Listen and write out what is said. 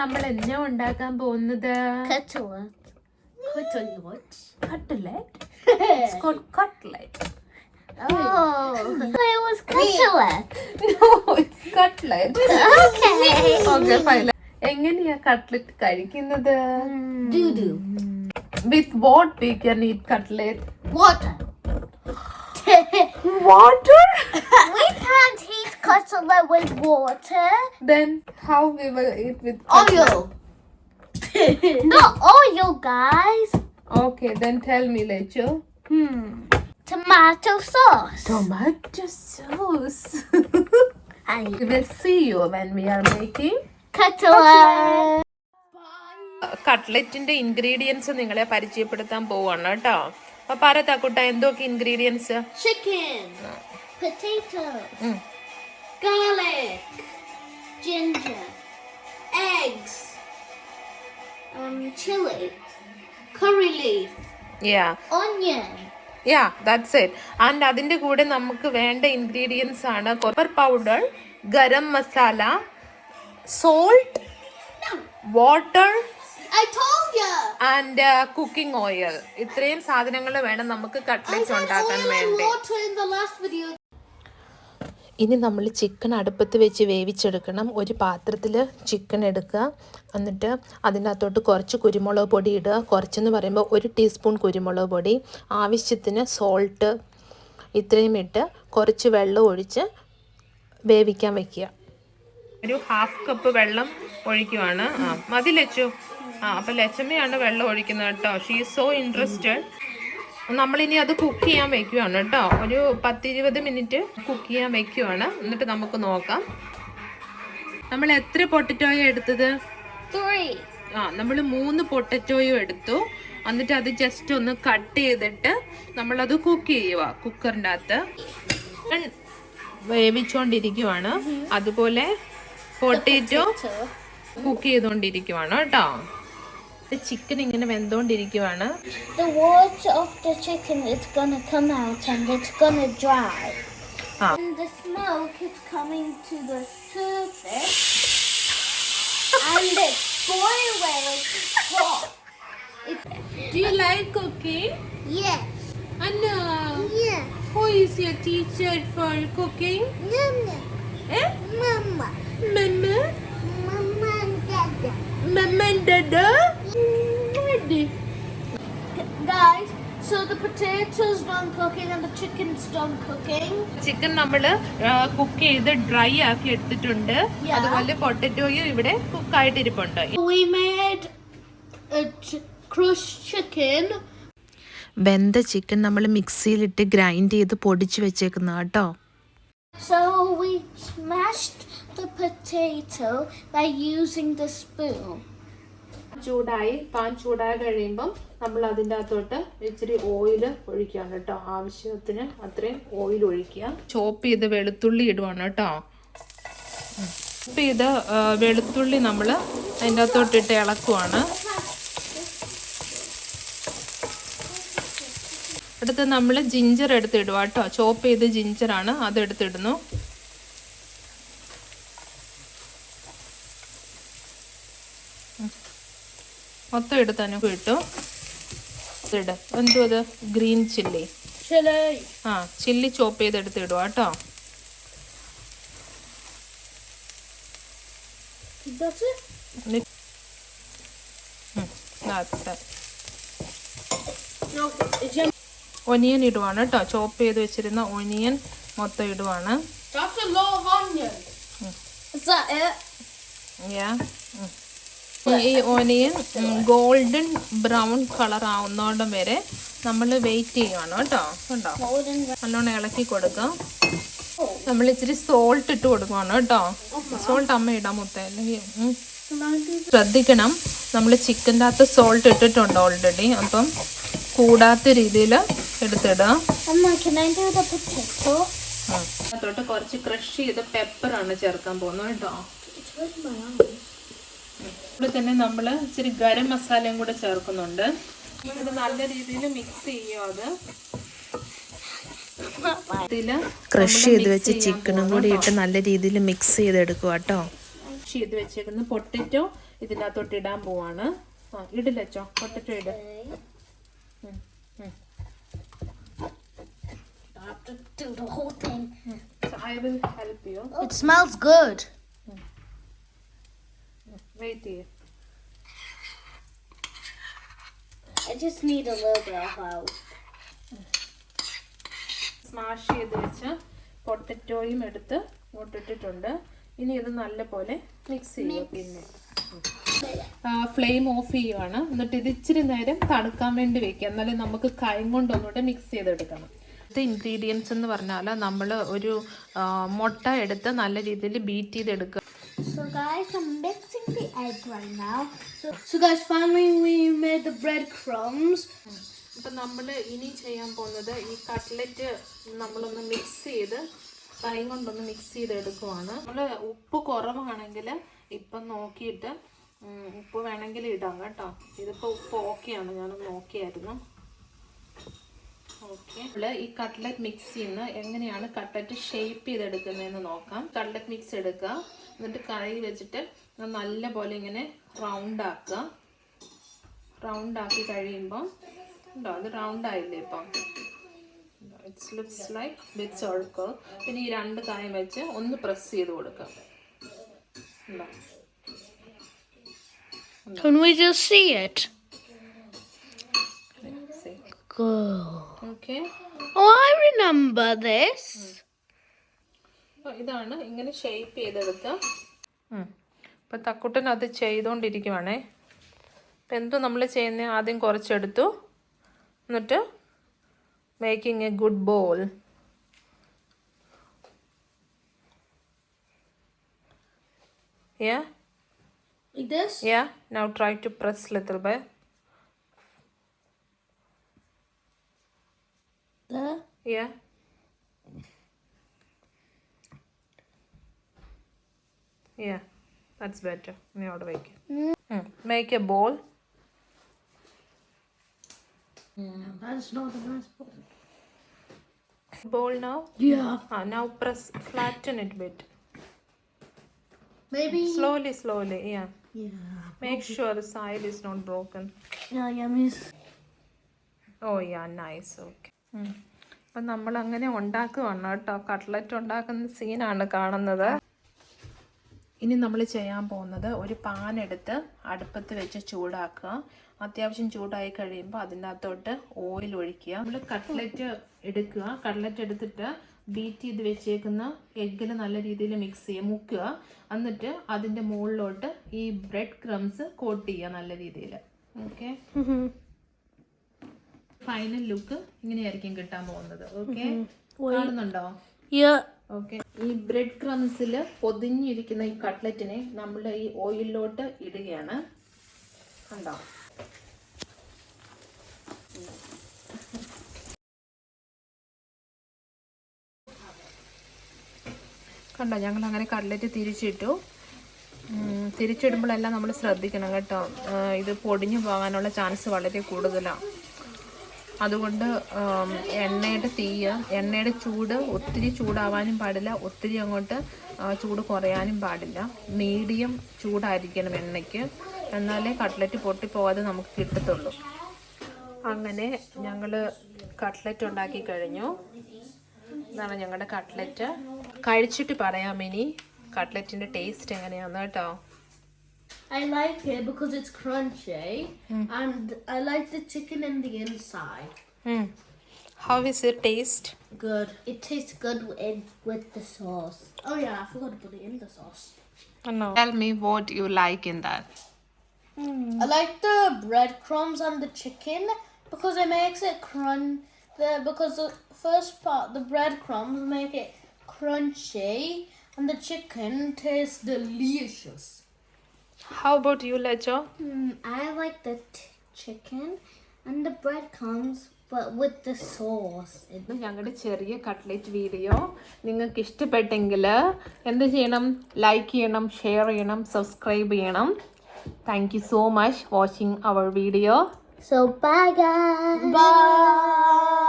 നമ്മൾ എന്നാ ഉണ്ടാക്കാൻ പോകുന്നത്? എങ്ങനെയാ കട്ട്ലെറ്റ് കഴിക്കുന്നത്? With what we can eat cutlet water Water. we can't eat cutlet with water. then how we will eat with Oil. Not oil, guys. okay then tell me later. Hmm. Tomato sauce. tomato sauce I we will see you when we are making cutlet. കട്ട്ലറ്റിന്റെ ingredients നിങ്ങളെ പരിചയപ്പെടുത്താൻ പോവാണ് കേട്ടോ അപ്പൊ പറ താക്കുട്ട എന്തൊക്കെ ingredients chicken Potatoes. Garlic. Ginger. Eggs. Um, chili. Curry leaf. yeah, Onion. Yeah that's it and അതിന്റെ കൂടെ നമുക്ക് വേണ്ട ഇൻഗ്രീഡിയൻസ് ആണ് copper powder garam masala salt water. And cooking oil ഇത്രയും സാധനങ്ങൾ വേണം നമുക്ക് കട്ട്ലറ്റ്സ് ഉണ്ടാക്കാൻ വേണ്ടി. ഇനി നമ്മൾ ചിക്കൻ അടുപ്പത്ത് വെച്ച് വേവിച്ചെടുക്കണം. ഒരു പാത്രത്തിൽ ചിക്കൻ എടുക്കുക. എന്നിട്ട് അതിനകത്തോട്ട് കുറച്ച് കുരുമുളക് പൊടി ഇടുക. കുറച്ചെന്ന് പറയുമ്പോൾ ഒരു ടീസ്പൂൺ കുരുമുളക് പൊടി. ആവശ്യത്തിന് സോൾട്ട് ഇത്രയും ഇട്ട് കുറച്ച് വെള്ളം ഒഴിച്ച് വേവിക്കാൻ വെക്കുക. ഒരു ഹാഫ് കപ്പ് വെള്ളം ഒഴിക്കുവാണ്. ആ മതി ലച്ചു. ആ അപ്പം ലച്ചമ്മയാണ് വെള്ളം ഒഴിക്കുന്നത് കേട്ടോ. ഷീ സോ ഇൻട്രസ്റ്റഡ് നമ്മളിനി അത് കുക്ക് ചെയ്യാൻ വെക്കുവാണ് കേട്ടോ. ഒരു പത്തിരുപത് മിനിറ്റ് കുക്ക് ചെയ്യാൻ വെക്കുവാണ്. എന്നിട്ട് നമുക്ക് നോക്കാം. നമ്മൾ എത്ര പൊട്ടറ്റോയോ എടുത്തത്. ആ നമ്മൾ മൂന്ന് പൊട്ടറ്റോയോ എടുത്തു. എന്നിട്ട് അത് ജസ്റ്റ് ഒന്ന് കട്ട് ചെയ്തിട്ട് നമ്മളത് കുക്ക് ചെയ്യുക കുക്കറിന്റെ അകത്ത്. വേവിച്ചോണ്ടിരിക്കുവാണ്. അതുപോലെ പൊട്ടേറ്റോ കുക്ക് ചെയ്തുകൊണ്ടിരിക്കുവാണ് കേട്ടോ. ചിക്കൻ ഇങ്ങനെ വെന്തുകൊണ്ടിരിക്കുവാണ് The water of the chicken is gonna come out and it's gonna dry. Ah. And the smoke is coming to the surface. and it's boiling hot. It's, Do you like cooking? yes. Anna, Yeah. who is your teacher for cooking? Mama. Eh? Mama. Mama? Mama and Dada. Mama and Dada? Guys, so the potatoes done cooking and the chicken's done cooking. Chicken നമ്മൾ cook ചെയ്ത് dry ആക്കി എടുത്തിട്ടുണ്ട് Yeah. അതുപോലെ പൊട്ടറ്റോയും ഇവിടെ cook ആയിട്ടിരിപ്പുണ്ട് We made a ch- crushed chicken. വെന്ത chicken നമ്മൾ മിക്സിയിലിട്ട് ഗ്രൈൻഡ് ചെയ്ത് പൊടിച്ച് വെച്ചേക്കുന്ന കേട്ടോ So we smashed the potato by using the spoon. ചൂടായി പാൻ ചൂടായി കഴിയുമ്പം നമ്മൾ അതിന്റെ അകത്തോട്ട് ഇച്ചിരി ഓയിൽ ഒഴിക്കുകയാണ് കേട്ടോ. ആവശ്യത്തിന് അത്രയും ഓയിൽ ഒഴിക്കുക. ചോപ്പ് ചെയ്ത് വെളുത്തുള്ളി ഇടുവാണ് കേട്ടോ. ചോപ്പ് ചെയ്ത് വെളുത്തുള്ളി നമ്മൾ അതിന്റെ അകത്തോട്ടിട്ട് ഇളക്കുവാണ്. അടുത്ത് നമ്മൾ ജിഞ്ചർ എടുത്തിടുക കേട്ടോ. ചോപ്പ് ചെയ്ത് ജിഞ്ചറാണ് അത് എടുത്തിടുന്നു. മൊത്തം എടുത്ത് അനുക്ക് ഇട്ടു. ഇട്. എന്തോ അത് ഗ്രീൻ ചില്ലി. ആ ചില്ലി ചോപ്പ് ചെയ്തെടുത്ത് ഇടുക കേട്ടോ. ഒനിയൻ ഇടുവാണ് കേട്ടോ. ചോപ്പ് ചെയ്ത് വെച്ചിരുന്ന ഒനിയൻ മൊത്തം ഇടുവാണ്? Yeah. ഉം. ഈ ഒനിയൻ ഗോൾഡൻ ബ്രൗൺ കളർ ആവുന്നോടം വരെ നമ്മൾ വെയിറ്റ് ചെയ്യണം കേട്ടോ. കണ്ടോ? നല്ലോണം ഇളക്കി കൊടുക്കാം. നമ്മൾ ഇച്ചിരി സോൾട്ട് ഇട്ട് കൊടുക്കണം കേട്ടോ. സോൾട്ട് അമ്മ ഇടാൻ മുത്ത അല്ലെങ്കിൽ ശ്രദ്ധിക്കണം. നമ്മൾ ചിക്കന്റെ അകത്ത് സോൾട്ട് ഇട്ടിട്ടുണ്ട് ഓൾറെഡി അപ്പം കൂടാത്ത രീതിയിൽ എടുത്തിടാം തൊട്ട് കുറച്ച് ക്രഷ് ചെയ്ത് പെപ്പറാണ് ചേർക്കാൻ പോകുന്നത് കേട്ടോ. ഇവിടെ തന്നെ നമ്മൾ ഇച്ചിരി ഗരം മസാലയും കൂടെ ചേർക്കുന്നുണ്ട്. ഇത് നല്ല രീതിയിൽ മിക്സ് ചെയ്യും അത്. ക്രഷ് ചെയ്ത് വെച്ച് ചിക്കനും കൂടി ഇട്ട് നല്ല രീതിയിൽ മിക്സ് ചെയ്തെടുക്കുക കേട്ടോ ക്രഷ് ചെയ്ത് വെച്ചേക്കുന്ന പൊട്ടറ്റോ ഇതിനകത്തോട്ട് ഇടാൻ പോവാണ്. ആ ഇടില്ലച്ചോ പൊട്ടറ്റോ ഇട. I will help you. It smells good. Wait there. I just need a little bit of help. Smash ചെയ്ത് വെച്ച പൊട്ടറ്റോയും എടുത്ത് ഇട്ടിട്ടുണ്ട്. ഇനി ഇത് നല്ലപോലെ മിക്സ് ചെയ്യുക പിന്നെ. ഫ്ലെയിം ഓഫ് ചെയ്യുവാണ്. എന്നിട്ട് ഇത് ഇച്ചിരി നേരം തണുക്കാൻ വേണ്ടി വെക്കുക. എന്നാലേ നമുക്ക് കൈ കൊണ്ട് ഒന്നുകൂടെ മിക്സ് ചെയ്തെടുക്കണം. ഇത് ഇൻഗ്രീഡിയൻസ് എന്ന് പറഞ്ഞാൽ നമ്മൾ ഒരു മുട്ട എടുത്ത് നല്ല രീതിയിൽ ബീറ്റ് ചെയ്തെടുക്കുക. The egg right now. So, so guys, finally we made the breadcrumbs. അപ്പം നമ്മൾ ഇനി ചെയ്യാൻ പോകുന്നത് ഈ കട്ട്ലറ്റ് നമ്മളൊന്ന് മിക്സ് ചെയ്ത് കൈ കൊണ്ടൊന്ന് മിക്സ് ചെയ്തെടുക്കുവാണ് നമ്മൾ ഉപ്പ് കുറവാണെങ്കിൽ ഇപ്പം നോക്കിയിട്ട് ഉപ്പ് വേണമെങ്കിൽ ഇടാം കേട്ടോ ഇതിപ്പോൾ ഉപ്പ് ഓക്കെയാണ് ഞാനൊന്ന് നോക്കിയായിരുന്നു ഓക്കെ ഈ കട്ട്ലറ്റ് മിക്സ് ചെയ്യുന്ന എങ്ങനെയാണ് കട്ട്ലറ്റ് ഷേപ്പ് ചെയ്തെടുക്കുന്നതെന്ന് നോക്കാം. കട്ട്ലറ്റ് മിക്സ് എടുക്കുക. എന്നിട്ട് കറി വെച്ചിട്ട് നല്ല പോലെ ഇങ്ങനെ റൗണ്ട് ആക്കുക. റൗണ്ട് ആക്കി കഴിയുമ്പോൾ ഉണ്ടോ? അത് റൗണ്ട് ആയില്ലേ ഇപ്പം? It's looks like with circle പിന്നെ ഈ രണ്ട് കായം വെച്ച് ഒന്ന് പ്രസ് ചെയ്ത് കൊടുക്കാം ഉണ്ടോ? Can we just see it? Good. Okay. Oh, I remember this. അപ്പോൾ ഇതാണ് ഇങ്ങനെ ഷേപ്പ് ചെയ്തെടുത്ത ഇപ്പം തക്കുട്ടൻ അത് ചെയ്തുകൊണ്ടിരിക്കുവാണേ അപ്പം എന്തോ നമ്മൾ ചെയ്യുന്ന ആദ്യം കുറച്ചെടുത്തു എന്നിട്ട് making a good ball Yeah, Like this? yeah. Now try to press little bit. Yeah. Yeah, that's better. നീ അവിടെ വയ്ക്ക് make a ball That's not the nice part. Ball now Yeah. Ah, now press flatten it bit. Maybe. Slowly, slowly. Yeah. Yeah. Make sure the side is not broken. Yeah, yeah, miss. Oh yeah nice okay അപ്പം നമ്മൾ അങ്ങനെ ഉണ്ടാക്കുവാണ് കേട്ടോ. Cutlet ഉണ്ടാക്കുന്ന സീനാണ് കാണുന്നത്. ഇനി നമ്മൾ ചെയ്യാൻ പോകുന്നത് ഒരു പാൻ എടുത്ത് അടുപ്പത്ത് വെച്ച് ചൂടാക്കുക. അത്യാവശ്യം ചൂടായി കഴിയുമ്പോൾ അതിന്റെ അകത്തോട്ട് ഓയിൽ ഒഴിക്കുക. നമ്മൾ കട്ട്ലറ്റ് എടുക്കുക. കട്ട്ലറ്റ് എടുത്തിട്ട് ബീറ്റ് ചെയ്ത് വെച്ചേക്കുന്ന എഗ്ഗിൽ നല്ല രീതിയിൽ മിക്സ് ചെയ്യുക. മുക്കുക. എന്നിട്ട് അതിന്റെ മുകളിലോട്ട് ഈ ബ്രെഡ് ക്രംസ് കോട്ട് ചെയ്യുക നല്ല രീതിയിൽ. ഓക്കെ ഫൈനൽ ലുക്ക് ഇങ്ങനെയായിരിക്കും കിട്ടാൻ പോകുന്നത്. ഓക്കെ കാണുന്നുണ്ടോ. ഓക്കെ ഈ ബ്രെഡ് ക്രംസിൽ പൊതിഞ്ഞിരിക്കുന്ന ഈ കട്ട്ലറ്റിനെ നമ്മൾ ഈ ഓയിലിലോട്ട് ഇടുകയാണ്. കണ്ടോ? കണ്ടോ? ഞങ്ങൾ അങ്ങനെ കട്ട്ലറ്റ് തിരിച്ചിട്ടു തിരിച്ചിടുമ്പോഴെല്ലാം നമ്മൾ ശ്രദ്ധിക്കണം കേട്ടോ. ഇത് പൊടിഞ്ഞു പോകാനുള്ള ചാൻസ് വളരെ കൂടുതലാണ് അതുകൊണ്ട് എണ്ണയുടെ തീയ് എണ്ണയുടെ ചൂട് ഒത്തിരി ചൂടാവാനും പാടില്ല. ഒത്തിരി അങ്ങോട്ട് ചൂട് കുറയാനും പാടില്ല. മീഡിയം ചൂടായിരിക്കണം എണ്ണയ്ക്ക്. എന്നാലേ കട്ട്ലറ്റ് പൊട്ടിപ്പോകാതെ നമുക്ക് കിട്ടത്തുള്ളൂ. അങ്ങനെ ഞങ്ങൾ കട്ട്ലറ്റ് ഉണ്ടാക്കി കഴിഞ്ഞു. ഇതാണ് ഞങ്ങളുടെ കട്ട്ലറ്റ്. കഴിച്ചിട്ട് പറയാം ഇനി കട്ട്ലറ്റിന്റെ ടേസ്റ്റ് എങ്ങനെയാണെന്ന് കേട്ടോ. I like it because it's crunchy mm. and I like the chicken in the inside. Mm. How is it taste? Good. It tastes good with, with the sauce. Oh yeah, I forgot to put it in the sauce. Oh, no. Tell me what you like in that. Mm. I like the breadcrumbs and the chicken because it makes it crunch. The because the first part, the breadcrumbs make it crunchy, and the chicken tastes delicious. How about you, Lecho? Mm, I like the t- chicken and the breadcrumbs, but with the sauce. ഇത് ഞങ്ങളുടെ ചെറിയ cutlet video നിങ്ങൾക്ക് ഇഷ്ടപ്പെട്ടെങ്കിൽ എന്ത് ചെയ്യണം like ചെയ്യണം share ചെയ്യണം subscribe ചെയ്യണം thank you so much watching our video So bye guys. Bye.